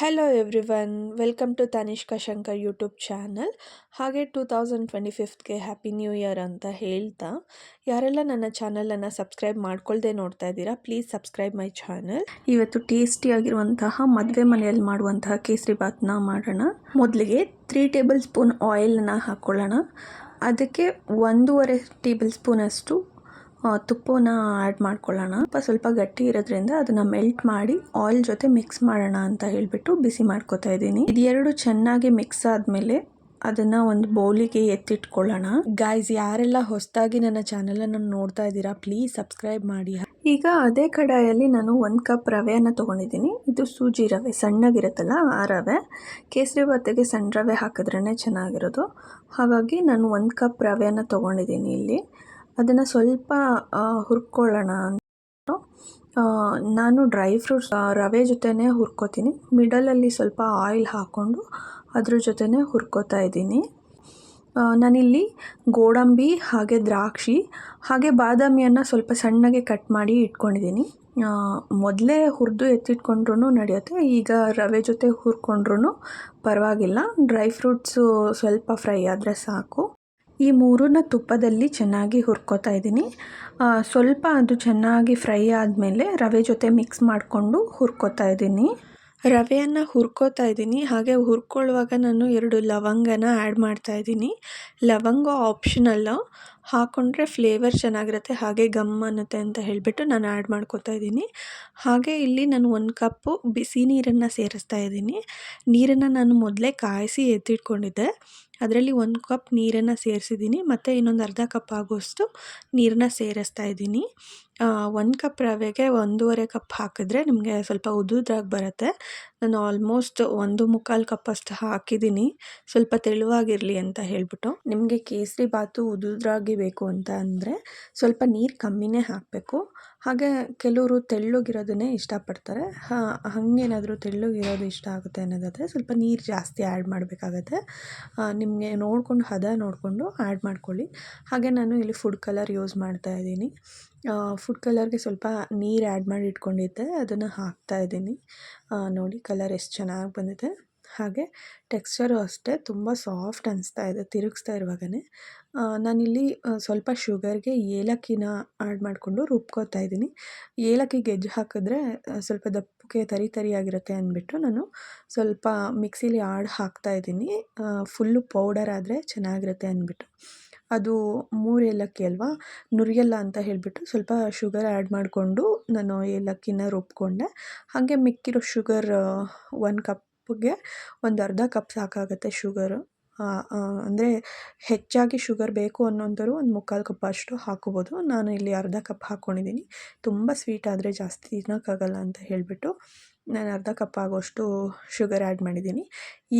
Hello everyone welcome to Tanishka Shankar YouTube channel ಹಾಗೆ two thousand twenty ಫಿಫ್ತ್ಗೆ happy new year ಅಂತ ಹೇಳ್ತಾ, ಯಾರೆಲ್ಲ ನನ್ನ ಚಾನಲನ್ನು ಸಬ್ಸ್ಕ್ರೈಬ್ ಮಾಡ್ಕೊಳ್ದೆ ನೋಡ್ತಾ ಇದ್ದೀರಾ ಪ್ಲೀಸ್ ಸಬ್ಸ್ಕ್ರೈಬ್ ಮೈ ಚಾನಲ್ ಇವತ್ತು ಟೇಸ್ಟಿಯಾಗಿರುವಂತಹ ಮದುವೆ ಮನೆಯಲ್ಲಿ ಮಾಡುವಂತಹ ಕೇಸರಿ ಬಾತ್ನ ಮಾಡೋಣ. ಮೊದಲಿಗೆ ತ್ರೀ ಟೇಬಲ್ ಸ್ಪೂನ್ ಆಯಿಲನ್ನು ಹಾಕ್ಕೊಳ್ಳೋಣ. ಅದಕ್ಕೆ ಒಂದೂವರೆ ಟೇಬಲ್ ಸ್ಪೂನಷ್ಟು ತುಪ್ಪನ ಆ್ಯಡ್ ಮಾಡ್ಕೊಳ್ಳೋಣ. ತುಪ್ಪ ಸ್ವಲ್ಪ ಗಟ್ಟಿ ಇರೋದ್ರಿಂದ ಅದನ್ನು ಮೆಲ್ಟ್ ಮಾಡಿ ಆಯಿಲ್ ಜೊತೆ ಮಿಕ್ಸ್ ಮಾಡೋಣ ಅಂತ ಹೇಳಿಬಿಟ್ಟು ಬಿಸಿ ಮಾಡ್ಕೋತಾ ಇದ್ದೀನಿ. ಇದೆರಡು ಚೆನ್ನಾಗಿ ಮಿಕ್ಸ್ ಆದಮೇಲೆ ಅದನ್ನ ಒಂದು ಬೌಲಿಗೆ ಎತ್ತಿಟ್ಕೊಳ್ಳೋಣ. ಗಾಯ್ಸ್ ಯಾರೆಲ್ಲ ಹೊಸದಾಗಿ ನನ್ನ ಚಾನಲನ್ನು ನೋಡ್ತಾ ಇದ್ದೀರಾ ಪ್ಲೀಸ್ ಸಬ್ಸ್ಕ್ರೈಬ್ ಮಾಡಿ. ಈಗ ಅದೇ ಕಡಾಯಲ್ಲಿ ನಾನು ಒಂದು ಕಪ್ ರವೆಯನ್ನು ತೊಗೊಂಡಿದ್ದೀನಿ. ಇದು ಸೂಜಿ ರವೆ, ಸಣ್ಣಗಿರುತ್ತಲ್ಲ ಆ ರವೆ. ಕೇಸರಿ ಭಾತಿಗೆ ಸಣ್ಣ ರವೆ ಹಾಕಿದ್ರೇ ಚೆನ್ನಾಗಿರೋದು. ಹಾಗಾಗಿ ನಾನು ಒಂದು ಕಪ್ ರವೆಯನ್ನು ತೊಗೊಂಡಿದ್ದೀನಿ ಇಲ್ಲಿ. ಅದನ್ನು ಸ್ವಲ್ಪ ಹುರ್ಕೊಳ್ಳೋಣ ಅಂತ. ನಾನು ಡ್ರೈ ಫ್ರೂಟ್ಸ್ ರವೆ ಜೊತೆನೇ ಹುರ್ಕೋತೀನಿ. ಮಿಡಲಲ್ಲಿ ಸ್ವಲ್ಪ ಆಯಿಲ್ ಹಾಕ್ಕೊಂಡು ಅದ್ರ ಜೊತೆನೇ ಹುರ್ಕೋತಾ ಇದ್ದೀನಿ. ನಾನಿಲ್ಲಿ ಗೋಡಂಬಿ ಹಾಗೆ ದ್ರಾಕ್ಷಿ ಹಾಗೆ ಬಾದಾಮಿಯನ್ನು ಸ್ವಲ್ಪ ಸಣ್ಣಗೆ ಕಟ್ ಮಾಡಿ ಇಟ್ಕೊಂಡಿದ್ದೀನಿ. ಮೊದಲೇ ಹುರಿದು ಎತ್ತಿಟ್ಕೊಂಡ್ರೂ ನಡೆಯುತ್ತೆ. ಈಗ ರವೆ ಜೊತೆ ಹುರ್ಕೊಂಡ್ರೂ ಪರವಾಗಿಲ್ಲ. ಡ್ರೈ ಫ್ರೂಟ್ಸು ಸ್ವಲ್ಪ ಫ್ರೈ ಆದರೆ ಸಾಕು. ಈ ಮೂರನ್ನ ತುಪ್ಪದಲ್ಲಿ ಚೆನ್ನಾಗಿ ಹುರ್ಕೋತಾ ಇದ್ದೀನಿ. ಸ್ವಲ್ಪ ಅದು ಚೆನ್ನಾಗಿ ಫ್ರೈ ಆದಮೇಲೆ ರವೆ ಜೊತೆ ಮಿಕ್ಸ್ ಮಾಡಿಕೊಂಡು ಹುರ್ಕೋತಾ ಇದ್ದೀನಿ. ರವೆಯನ್ನು ಹುರ್ಕೋತಾ ಇದ್ದೀನಿ. ಹಾಗೆ ಹುರ್ಕೊಳ್ಳುವಾಗ ನಾನು ಎರಡು ಲವಂಗನ ಆ್ಯಡ್ ಮಾಡ್ತಾ ಇದ್ದೀನಿ. ಲವಂಗ ಆಪ್ಷನಲ್ಲು ಹಾಕ್ಕೊಂಡ್ರೆ ಫ್ಲೇವರ್ ಚೆನ್ನಾಗಿರುತ್ತೆ, ಹಾಗೆ ಗಮ್ ಅನ್ನುತ್ತೆ ಅಂತ ಹೇಳಿಬಿಟ್ಟು ನಾನು ಆ್ಯಡ್ ಮಾಡ್ಕೋತಾ ಇದ್ದೀನಿ. ಹಾಗೆ ಇಲ್ಲಿ ನಾನು ಒಂದು ಕಪ್ಪು ಬಿಸಿ ನೀರನ್ನು ಸೇರಿಸ್ತಾ ಇದ್ದೀನಿ. ನೀರನ್ನು ನಾನು ಮೊದಲೇ ಕಾಯಿಸಿ ಎತ್ತಿಟ್ಕೊಂಡಿದ್ದೆ. ಅದರಲ್ಲಿ ಒಂದು ಕಪ್ ನೀರನ್ನು ಸೇರಿಸಿದ್ದೀನಿ, ಮತ್ತು ಇನ್ನೊಂದು ಅರ್ಧ ಕಪ್ ಆಗೋಷ್ಟು ನೀರನ್ನ ಸೇರಿಸ್ತಾ ಇದ್ದೀನಿ. ಒಂದು ಕಪ್ ರವೆಗೆ ಒಂದೂವರೆ ಕಪ್ ಹಾಕಿದ್ರೆ ನಿಮಗೆ ಸ್ವಲ್ಪ ಉದುದ್ರಾಗಿ ಬರುತ್ತೆ. ನಾನು ಆಲ್ಮೋಸ್ಟ್ ಒಂದು ಮುಕ್ಕಾಲು ಕಪ್ಪಷ್ಟು ಹಾಕಿದ್ದೀನಿ. ಸ್ವಲ್ಪ ತೆಳುವಾಗಿರಲಿ ಅಂತ ಹೇಳಿಬಿಟ್ಟು. ನಿಮಗೆ ಕೇಸರಿ ಬಾತು ಉದುದ್ರಾಗಿ ಬೇಕು ಅಂತ ಅಂದರೆ ಸ್ವಲ್ಪ ನೀರು ಕಮ್ಮಿನೇ ಹಾಕಬೇಕು. ಹಾಗೆ ಕೆಲವರು ತೆಳ್ಳಗಿರೋದನ್ನೇ ಇಷ್ಟಪಡ್ತಾರೆ. ಹಾಗೇನಾದರೂ ತೆಳ್ಳಗಿರೋದು ಇಷ್ಟ ಆಗುತ್ತೆ ಅನ್ನೋದಾದರೆ ಸ್ವಲ್ಪ ನೀರು ಜಾಸ್ತಿ ಆ್ಯಡ್ ಮಾಡಬೇಕಾಗತ್ತೆ. ನಿಮಗೆ ನೋಡಿಕೊಂಡು, ಹದ ನೋಡಿಕೊಂಡು ಆ್ಯಡ್ ಮಾಡ್ಕೊಳ್ಳಿ. ಹಾಗೆ ನಾನು ಇಲ್ಲಿ ಫುಡ್ ಕಲರ್ ಯೂಸ್ ಮಾಡ್ತಾ ಇದ್ದೀನಿ. ಫುಡ್ ಕಲರ್ಗೆ ಸ್ವಲ್ಪ ನೀರು ಆ್ಯಡ್ ಮಾಡಿ ಇಟ್ಕೊಂಡಿದ್ದೆ. ಅದನ್ನು ಹಾಕ್ತಾ ಇದ್ದೀನಿ. ನೋಡಿ ಕಲರ್ ಎಷ್ಟು ಚೆನ್ನಾಗಿ ಬಂದಿದೆ. ಹಾಗೆ ಟೆಕ್ಸ್ಚರು ಅಷ್ಟೇ ತುಂಬ ಸಾಫ್ಟ್ ಅನಿಸ್ತಾ ಇದೆ, ತಿರುಗಿಸ್ತಾ ಇರುವಾಗಲೇ ನಾನಿಲ್ಲಿ ಸ್ವಲ್ಪ ಶುಗರ್ಗೆ ಏಲಕ್ಕಿನ ಆ್ಯಡ್ ಮಾಡಿಕೊಂಡು ರುಬ್ಕೋತಾ ಇದ್ದೀನಿ. ಏಲಕ್ಕಿ ಗೆಜ್ಜೆ ಹಾಕಿದ್ರೆ ಸ್ವಲ್ಪ ದಪ್ಪಕ್ಕೆ ತರಿ ತರಿಯಾಗಿರುತ್ತೆ ಅಂದ್ಬಿಟ್ಟು ನಾನು ಸ್ವಲ್ಪ ಮಿಕ್ಸಿಲಿ ಆಡ್ ಹಾಕ್ತಾ ಇದ್ದೀನಿ. ಫುಲ್ಲು ಪೌಡರ್ ಆದರೆ ಚೆನ್ನಾಗಿರುತ್ತೆ ಅಂದ್ಬಿಟ್ಟು. ಅದು ಮೂರು ಏಲಕ್ಕಿ ಅಲ್ವಾ? ನುರಿಯಲ್ಲ ಅಂತ ಹೇಳಿಬಿಟ್ಟು ಸ್ವಲ್ಪ ಶುಗರ್ ಆ್ಯಡ್ ಮಾಡಿಕೊಂಡು ನಾನು ಏಲಕ್ಕಿನ ರುಬ್ಕೊಂಡೆ. ಹಾಗೆ ಮಿಕ್ಕಿರೋ ಶುಗರ್ ಒಂದು ಕಪ್ಗೆ ಒಂದು ಅರ್ಧ ಕಪ್ ಸಾಕಾಗುತ್ತೆ ಶುಗರು. ಅಂದರೆ ಹೆಚ್ಚಾಗಿ ಶುಗರ್ ಬೇಕು ಅನ್ನೋಂಥವ್ರು ಒಂದು ಮುಕ್ಕಾಲು ಕಪ್ ಅಷ್ಟು ಹಾಕೋಬೋದು. ನಾನು ಇಲ್ಲಿ ಅರ್ಧ ಕಪ್ ಹಾಕ್ಕೊಂಡಿದ್ದೀನಿ ತುಂಬ ಸ್ವೀಟ್ ಆದರೆ ಜಾಸ್ತಿ ತಿನ್ನೋಕ್ಕಾಗಲ್ಲ ಅಂತ ಹೇಳಿಬಿಟ್ಟು ನಾನು ಅರ್ಧ ಕಪ್ ಆಗೋಷ್ಟು ಶುಗರ್ ಆ್ಯಡ್ ಮಾಡಿದ್ದೀನಿ.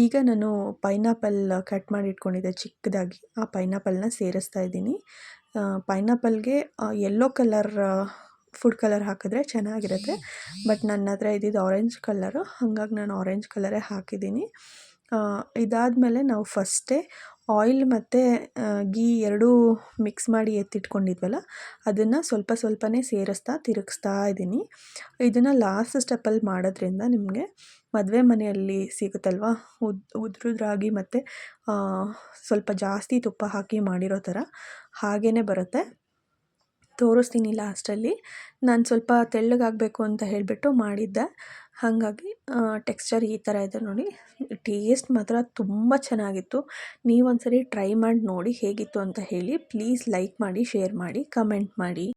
ಈಗ ನಾನು ಪೈನಾಪಲ್ ಕಟ್ ಮಾಡಿ ಇಟ್ಕೊಂಡಿದ್ದೆ ಚಿಕ್ಕದಾಗಿ. ಆ ಪೈನಾಪಲ್ನ ಸೇರಿಸ್ತಾ ಇದ್ದೀನಿ. ಪೈನಾಪಲ್ಗೆ ಯೆಲ್ಲೋ ಕಲರ್ ಫುಡ್ ಕಲರ್ ಹಾಕಿದ್ರೆ ಚೆನ್ನಾಗಿರುತ್ತೆ. ಬಟ್ ನನ್ನ ಹತ್ರ ಇದ್ದಿದ್ದು ಆರೆಂಜ್ ಕಲರು ಹಾಗಾಗಿ ನಾನು ಆರೆಂಜ್ ಕಲರೇ ಹಾಕಿದ್ದೀನಿ. ಇದಾದಮೇಲೆ ನಾವು ಫಸ್ಟೇ ಆಯಿಲ್ ಮತ್ತು ಗೀ ಎರಡೂ ಮಿಕ್ಸ್ ಮಾಡಿ ಎತ್ತಿಟ್ಕೊಂಡಿದ್ವಲ್ಲ, ಅದನ್ನು ಸ್ವಲ್ಪ ಸ್ವಲ್ಪನೇ ಸೇರಿಸ್ತಾ ತಿರುಗಿಸ್ತಾ ಇದ್ದೀನಿ. ಇದನ್ನು ಲಾಸ್ಟ್ ಸ್ಟೆಪ್ಪಲ್ಲಿ ಮಾಡೋದ್ರಿಂದ ನಿಮಗೆ ಮದುವೆ ಮನೆಯಲ್ಲಿ ಸಿಗುತ್ತಲ್ವ? ಉದ್, ಉದ್ರುದ್ರಾಗಿ ಮತ್ತು ಸ್ವಲ್ಪ ಜಾಸ್ತಿ ತುಪ್ಪ ಹಾಕಿ ಮಾಡಿರೋ ಥರ ಹಾಗೇ ಬರುತ್ತೆ. ತೋರಿಸ್ತೀನಿ ಲಾಸ್ಟಲ್ಲಿ. ನಾನು ಸ್ವಲ್ಪ ತೆಳ್ಳಗಾಗಬೇಕು ಅಂತ ಹೇಳಿಬಿಟ್ಟು ಮಾಡಿದ್ದೆ. ಹಾಗಾಗಿ ಟೆಕ್ಸ್ಚರ್ ಈ ಥರ ಇದೆ ನೋಡಿ. ಟೇಸ್ಟ್ ಮಾತ್ರ ತುಂಬ ಚೆನ್ನಾಗಿತ್ತು. ನೀವೊಂದು ಸರಿ ಟ್ರೈ ಮಾಡಿ ನೋಡಿ ಹೇಗಿತ್ತು ಅಂತ ಹೇಳಿ. ಪ್ಲೀಸ್ ಲೈಕ್ ಮಾಡಿ, ಶೇರ್ ಮಾಡಿ, ಕಮೆಂಟ್ ಮಾಡಿ.